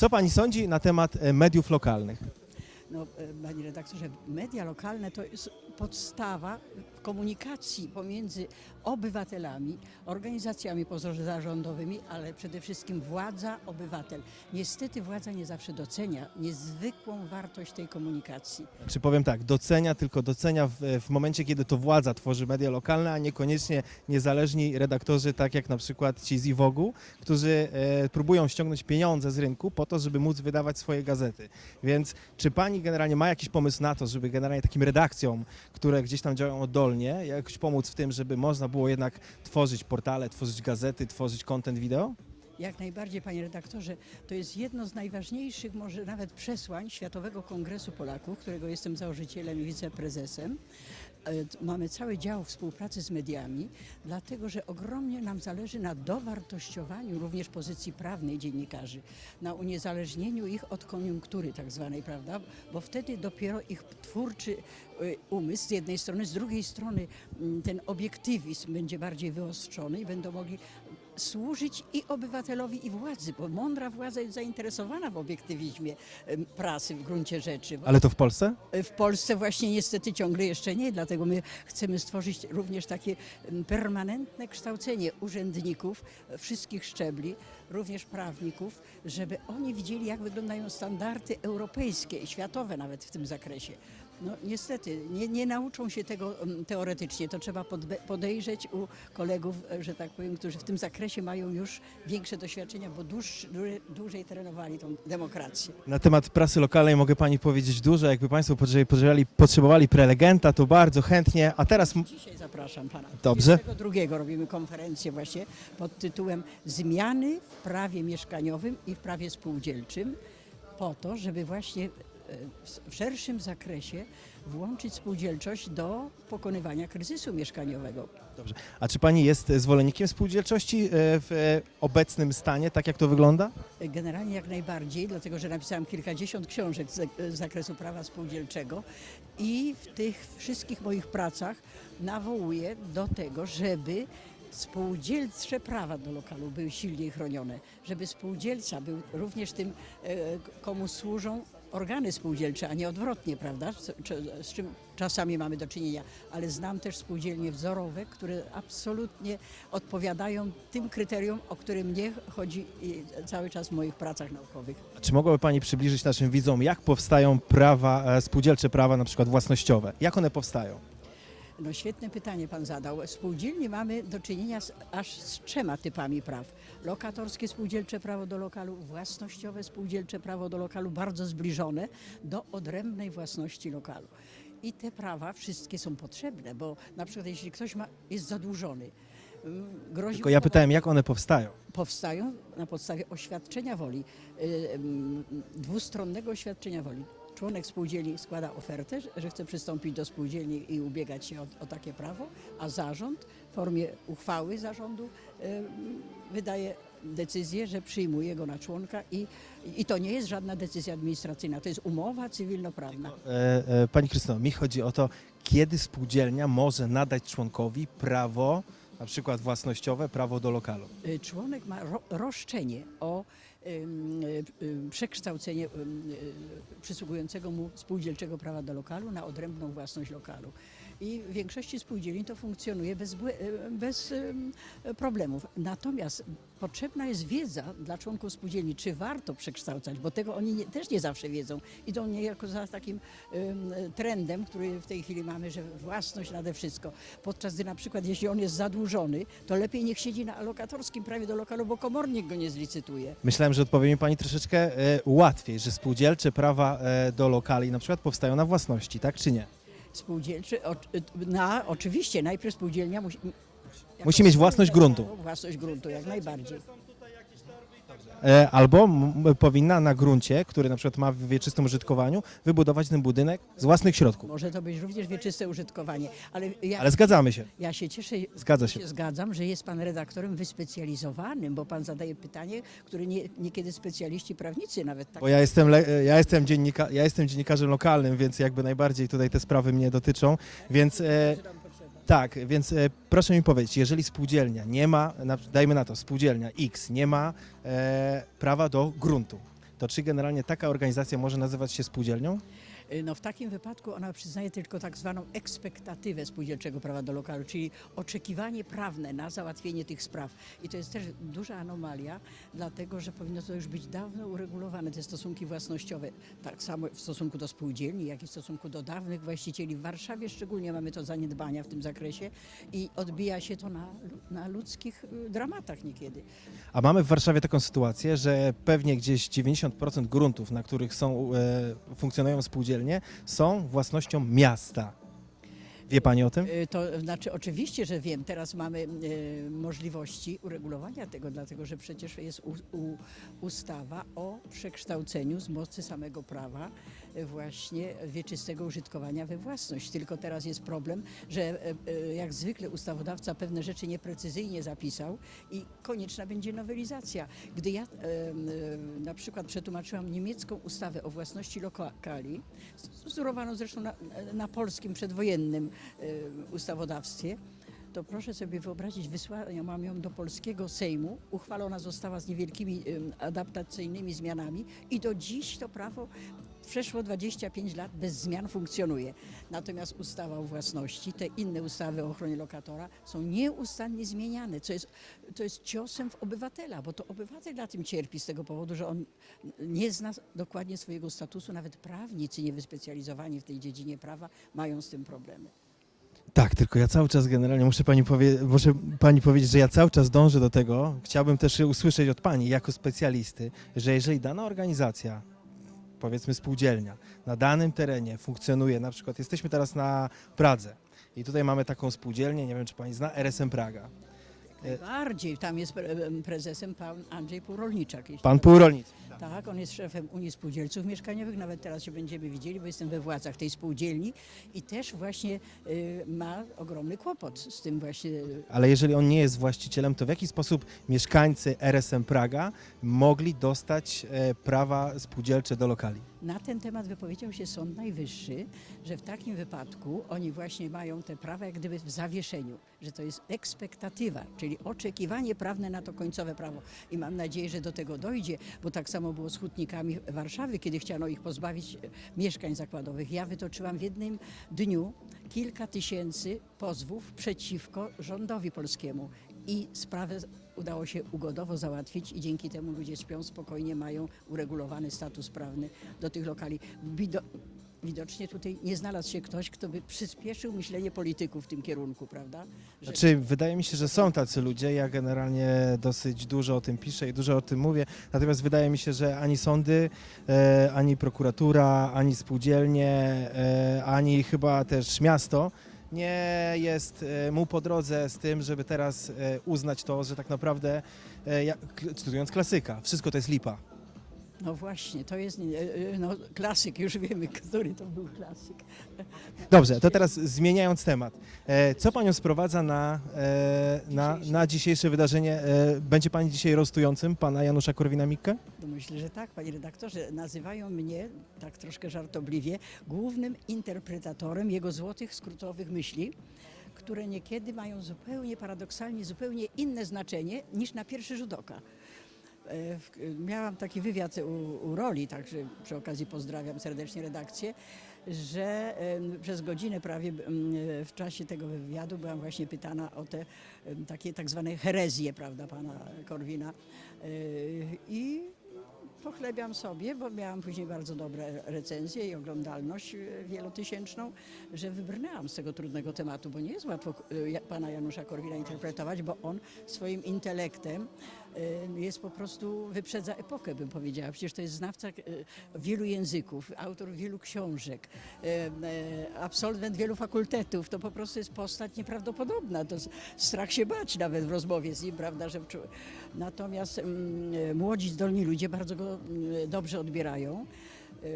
Co pani sądzi na temat e, mediów lokalnych? No, e, panie redaktorze, media lokalne to jest podstawa komunikacji pomiędzy obywatelami, organizacjami pozarządowymi, ale przede wszystkim władza, obywatel. Niestety władza nie zawsze docenia niezwykłą wartość tej komunikacji. Czy powiem tak, docenia, tylko docenia w, w momencie, kiedy to władza tworzy media lokalne, a niekoniecznie niezależni redaktorzy, tak jak na przykład ci z Iwogu, którzy e, próbują ściągnąć pieniądze z rynku po to, żeby móc wydawać swoje gazety. Więc czy pani generalnie ma jakiś pomysł na to, żeby generalnie takim redakcjom, które gdzieś tam działają oddolnie, jakoś pomóc w tym, żeby można było jednak tworzyć portale, tworzyć gazety, tworzyć content wideo? Jak najbardziej, panie redaktorze, to jest jedno z najważniejszych, może nawet przesłań Światowego Kongresu Polaków, którego jestem założycielem i wiceprezesem. E, Mamy cały dział współpracy z mediami, dlatego że ogromnie nam zależy na dowartościowaniu również pozycji prawnej dziennikarzy, na uniezależnieniu ich od koniunktury tak zwanej, prawda? Bo wtedy dopiero ich twórczy e, umysł z jednej strony, z drugiej strony ten obiektywizm będzie bardziej wyostrzony i będą mogli służyć i obywatelowi, i władzy, bo mądra władza jest zainteresowana w obiektywizmie prasy w gruncie rzeczy. Ale to w Polsce? W Polsce właśnie niestety ciągle jeszcze nie, dlatego my chcemy stworzyć również takie permanentne kształcenie urzędników wszystkich szczebli, również prawników, żeby oni widzieli, jak wyglądają standardy europejskie i światowe nawet w tym zakresie. No niestety, nie, nie nauczą się tego em, teoretycznie, to trzeba podejrzeć u kolegów, e, że tak powiem, którzy w tym zakresie mają już większe doświadczenia, bo dłuż, dłużej, trenowali tą demokrację. Na temat prasy lokalnej mogę pani powiedzieć dużo. Jakby państwo potrzebowali, potrzebowali, prelegenta, to bardzo chętnie. A teraz Dzisiaj zapraszam pana. Dobrze. 22 robimy konferencję właśnie pod tytułem Zmiany w prawie mieszkaniowym i w prawie spółdzielczym po to, żeby właśnie w- szerszym zakresie włączyć spółdzielczość do pokonywania kryzysu mieszkaniowego. Dobrze. A czy pani jest zwolennikiem spółdzielczości e, w e, obecnym stanie, tak jak to wygląda? Generalnie jak najbardziej, dlatego że napisałam kilkadziesiąt książek z z zakresu prawa spółdzielczego i w tych wszystkich moich pracach nawołuję do tego, żeby spółdzielcze prawa do lokalu były silniej chronione, żeby spółdzielca był również tym, e, komu służą organy spółdzielcze, a nie odwrotnie, prawda? Z, z czym czasami mamy do czynienia, ale znam też spółdzielnie wzorowe, które absolutnie odpowiadają tym kryterium, o które mnie chodzi cały czas w moich pracach naukowych. A czy mogłaby pani przybliżyć naszym widzom, jak powstają prawa, e, spółdzielcze prawa, na przykład własnościowe? Jak one powstają? No świetne pytanie pan zadał. Spółdzielnie mamy do czynienia z, aż z trzema typami praw. Lokatorskie spółdzielcze prawo do lokalu, własnościowe spółdzielcze prawo do lokalu, bardzo zbliżone do odrębnej własności lokalu. I te prawa wszystkie są potrzebne, bo na przykład jeśli ktoś ma, jest zadłużony, mm, grozi Tylko ja pytałem, jak one powstają? powstają na podstawie oświadczenia woli, y, mm, dwustronnego oświadczenia woli. Członek spółdzielni składa ofertę, że- chce przystąpić do spółdzielni i ubiegać się o, o takie prawo, a zarząd w formie uchwały zarządu wydaje decyzję, że przyjmuje go na członka i, i to nie jest żadna decyzja administracyjna, to jest umowa cywilnoprawna. E, e, Pani Krystyno, mi chodzi o to, kiedy spółdzielnia może nadać członkowi prawo, na przykład własnościowe, prawo do lokalu. Y, Członek ma ro, roszczenie o y, przekształcenie y, przysługującego mu spółdzielczego prawa do lokalu na odrębną własność lokalu. I w większości spółdzielni to funkcjonuje bez, y, bez problemów. Natomiast potrzebna jest wiedza dla członków spółdzielni, czy warto przekształcać, bo tego oni nie, też nie zawsze wiedzą. Idą niejako za takim trendem, który w tej chwili mamy, że własność nade wszystko. Podczas gdy na przykład jeśli on jest zadłużony, to lepiej niech siedzi na alokatorskim prawie do lokalu, bo komornik go nie zlicytuje. Myślałem, że odpowie mi Pani troszeczkę e, łatwiej, że spółdzielcze prawa e, do lokali na przykład powstają na własności, tak czy nie? Spółdzielczy, o, na, oczywiście najpierw spółdzielnia musi, Musi mieć własność gruntu. Własność gruntu, jak najbardziej. E, Albo powinna na gruncie, który na przykład ma w wieczystym użytkowaniu, wybudować ten budynek z własnych środków. Może to być również wieczyste użytkowanie, ale ja, Ale zgadzamy się. ja się cieszę, Zgadza się. się zgadzam, że jest pan redaktorem wyspecjalizowanym, bo pan zadaje pytanie, które nie, niekiedy specjaliści prawnicy nawet tak Bo ja jestem, le- ja jestem, dziennika, ja jestem dziennikarzem lokalnym, więc jakby najbardziej tutaj te sprawy mnie dotyczą. Więc e, tak, więc e, proszę mi powiedzieć, jeżeli spółdzielnia nie ma, na, dajmy na to, spółdzielnia X nie ma e, prawa do gruntu, to czy generalnie taka organizacja może nazywać się spółdzielnią? Y, No w takim wypadku ona przyznaje tylko tak zwaną ekspektatywę spółdzielczego prawa do lokalu, czyli oczekiwanie prawne na załatwienie tych spraw. I to jest też duża anomalia, dlatego że powinno to już być dawno uregulowane, te stosunki własnościowe, tak samo w stosunku do spółdzielni, jak i w stosunku do dawnych właścicieli. W Warszawie szczególnie mamy to zaniedbania w tym zakresie i odbija się to na, na ludzkich y, dramatach niekiedy. A mamy w Warszawie taką sytuację, że pewnie gdzieś 90% gruntów, na których są, e, funkcjonują spółdzielnie, są własnością miasta. Wie Pani o tym? Y, To znaczy, oczywiście, że wiem, teraz mamy y, możliwości uregulowania tego, dlatego że przecież jest u, u, ustawa o przekształceniu z mocy samego prawa właśnie wieczystego użytkowania we własność. Tylko teraz jest problem, że y, y, jak zwykle ustawodawca pewne rzeczy nieprecyzyjnie zapisał i konieczna będzie nowelizacja. Gdy ja y, na przykład przetłumaczyłam niemiecką ustawę o własności lokali, wzorowaną zresztą na, na polskim przedwojennym ustawodawstwie, to proszę sobie wyobrazić, wysłałam ją do polskiego Sejmu, uchwalona została z niewielkimi ym, adaptacyjnymi zmianami i do dziś to prawo przeszło 25 lat bez zmian funkcjonuje. Natomiast ustawa o własności, te inne ustawy o ochronie lokatora są nieustannie zmieniane, co jest, to jest ciosem w obywatela, bo to obywatel na tym cierpi z tego powodu, że on nie zna dokładnie swojego statusu, nawet prawnicy niewyspecjalizowani w tej dziedzinie prawa mają z tym problemy. Tak, tylko ja cały czas generalnie muszę pani, powie, muszę pani powiedzieć, że ja cały czas dążę do tego, chciałbym też usłyszeć od pani jako specjalisty, że jeżeli dana organizacja, powiedzmy spółdzielnia, na danym terenie funkcjonuje, na przykład jesteśmy teraz na Pradze i tutaj mamy taką spółdzielnię, nie wiem czy pani zna, RSM Praga. E- Bardziej, tam jest pre- prezesem pan Andrzej Półrolniczak. jeśli Pan dobrze półrolnicy. Tak, on jest szefem Unii Spółdzielców Mieszkaniowych, nawet teraz się będziemy widzieli, bo jestem we władzach tej spółdzielni i też właśnie y, ma ogromny kłopot z tym właśnie. Ale jeżeli on nie jest właścicielem, to w jaki sposób mieszkańcy RSM Praga mogli dostać e, prawa spółdzielcze do lokali? Na ten temat wypowiedział się Sąd Najwyższy, że w takim wypadku oni właśnie mają te prawa jak gdyby w zawieszeniu, że to jest ekspektatywa, czyli oczekiwanie prawne na to końcowe prawo. I mam nadzieję, że do tego dojdzie, bo tak samo było z hutnikami Warszawy, kiedy chciano ich pozbawić e, mieszkań zakładowych. Ja wytoczyłam w jednym dniu kilka tysięcy pozwów przeciwko rządowi polskiemu i sprawę udało się ugodowo załatwić i dzięki temu ludzie śpią spokojnie, mają uregulowany status prawny do tych lokali. Wido- widocznie tutaj nie znalazł się ktoś, kto by przyspieszył myślenie polityków w tym kierunku, prawda? Że Znaczy, wydaje mi się, że są tacy ludzie. Ja generalnie dosyć dużo o tym piszę i dużo o tym mówię. Natomiast wydaje mi się, że ani sądy, e, ani prokuratura, ani spółdzielnie, e, ani chyba też miasto nie jest e, mu po drodze z tym, żeby teraz e, uznać to, że tak naprawdę, e, cytując klasyka, wszystko to jest lipa. No właśnie, to jest e, e, no, klasyk, już wiemy, który to był klasyk. Dobrze, to teraz zmieniając temat. E, Co panią sprowadza na, na, na dzisiejsze wydarzenie? Będzie pani dzisiaj rostującym pana Janusza Korwina-Mikke? No myślę, że tak, panie redaktorze. Nazywają mnie, tak troszkę żartobliwie, głównym interpretatorem jego złotych, skrótowych myśli, które niekiedy mają zupełnie paradoksalnie, zupełnie inne znaczenie niż na pierwszy rzut oka. E, Miałam taki wywiad u, u Roli, także przy okazji pozdrawiam serdecznie redakcję, że przez godzinę prawie w czasie tego wywiadu byłam właśnie pytana o te takie tak zwane herezje, prawda, pana Korwina. E, I pochlebiam sobie, bo miałam później bardzo dobre recenzje i oglądalność e, wielotysięczną, że wybrnęłam z tego trudnego tematu, bo nie jest łatwo pana Janusza Korwina interpretować, bo on swoim intelektem jest po prostu, wyprzedza epokę, bym powiedziała. Przecież to jest znawca e, wielu języków, autor wielu książek, e, absolwent wielu fakultetów. To po prostu jest postać nieprawdopodobna. To strach się bać nawet w rozmowie z nim, prawda? Że, natomiast mm, młodzi, zdolni ludzie bardzo go dobrze odbierają. E,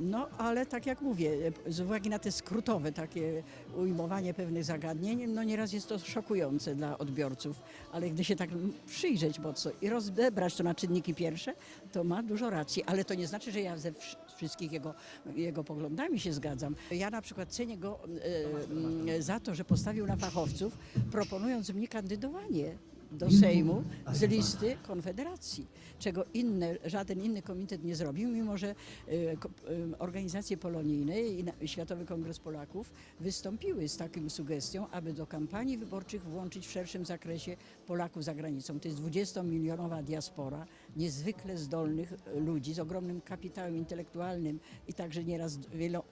No, ale tak jak mówię, z uwagi na te skrótowe takie ujmowanie pewnych zagadnień, no nieraz jest to szokujące dla odbiorców, ale gdy się tak przyjrzeć mocno i rozebrać to na czynniki pierwsze, to ma dużo racji, ale to nie znaczy, że ja ze wsz- wszystkich jego, jego poglądami się zgadzam. Ja na przykład cenię go e, za to, że postawił na fachowców, proponując mnie kandydowanie do Sejmu z listy Konfederacji, czego inne, żaden inny komitet nie zrobił, mimo że e, e, organizacje polonijne i Światowy Kongres Polaków wystąpiły z taką sugestią, aby do kampanii wyborczych włączyć w szerszym zakresie Polaków za granicą. To jest 20-milionowa diaspora niezwykle zdolnych e, ludzi z ogromnym kapitałem intelektualnym i także nieraz wielo,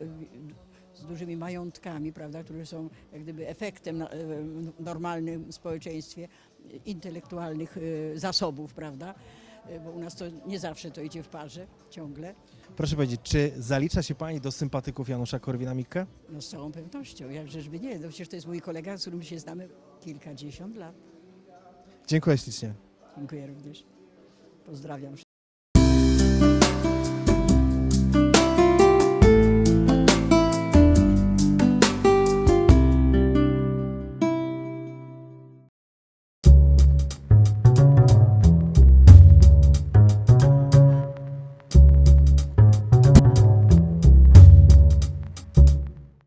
z dużymi majątkami, prawda, które są jak gdyby efektem na, e, w normalnym społeczeństwie intelektualnych e, zasobów, prawda, E, bo u nas to nie zawsze to idzie w parze, ciągle, Proszę powiedzieć, czy zalicza się Pani do sympatyków Janusza Korwina-Mikke? no z całą pewnością, jakżeżby nie, no przecież to jest mój kolega, z którym się znamy kilkadziesiąt lat. Dziękuję ślicznie. Dziękuję również. Pozdrawiam wszystkich.